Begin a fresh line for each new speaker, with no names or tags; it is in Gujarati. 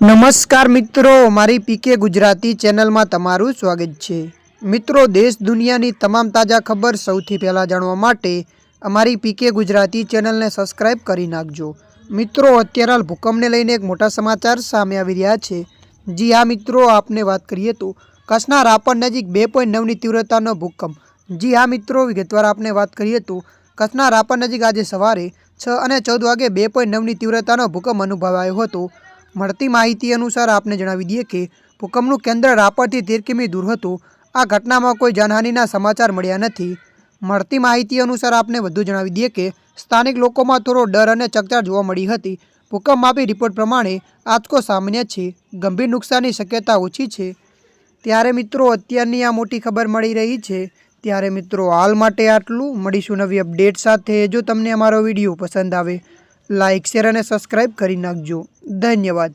નમસ્કાર મિત્રો, મારી પીકે ગુજરાતી ચેનલમાં તમારું સ્વાગત છે. મિત્રો, દેશ દુનિયાની તમામ તાજા ખબર સૌથી પહેલાં જાણવા માટે અમારી પીકે ગુજરાતી ચેનલને સબસ્ક્રાઈબ કરી નાખજો. મિત્રો, અત્યારે હાલ ભૂકંપને લઈને એક મોટા સમાચાર સામે આવી રહ્યા છે. જી હા, મિત્રો, આપને વાત કરીએ તો કચ્છના રાપર નજીક બે પોઈન્ટ નવની તીવ્રતાનો ભૂકંપ. જી હા, મિત્રો, વિગતવાર આપને વાત કરીએ તો કચ્છના રાપર નજીક આજે સવારે છ અને ચૌદ વાગે બે પોઈન્ટ નવની તીવ્રતાનો ભૂકંપ અનુભવાયો હતો. મળતી માહિતી અનુસાર આપને જણાવી દઈએ કે ભૂકંપનું કેન્દ્ર રાપરથી તેર કિમી દૂર હતું. આ ઘટનામાં કોઈ જાનહાનિના સમાચાર મળ્યા નથી. મળતી માહિતી અનુસાર આપને વધુ જણાવી દઈએ કે સ્થાનિક લોકોમાં થોડો ડર અને ચકચાર જોવા મળી હતી. ભૂકંપ માપી રિપોર્ટ પ્રમાણે આંચકો સામાન્ય છે, ગંભીર નુકસાનની શક્યતા ઓછી છે. ત્યારે મિત્રો, અત્યારની આ મોટી ખબર મળી રહી છે. ત્યારે મિત્રો, હાલ માટે આટલું. મળીશું નવી અપડેટ સાથે. જો તમને અમારો વીડિયો પસંદ આવે લાઇક શેર અને સબસ્ક્રાઈબ કરી નાખજો. धन्यवाद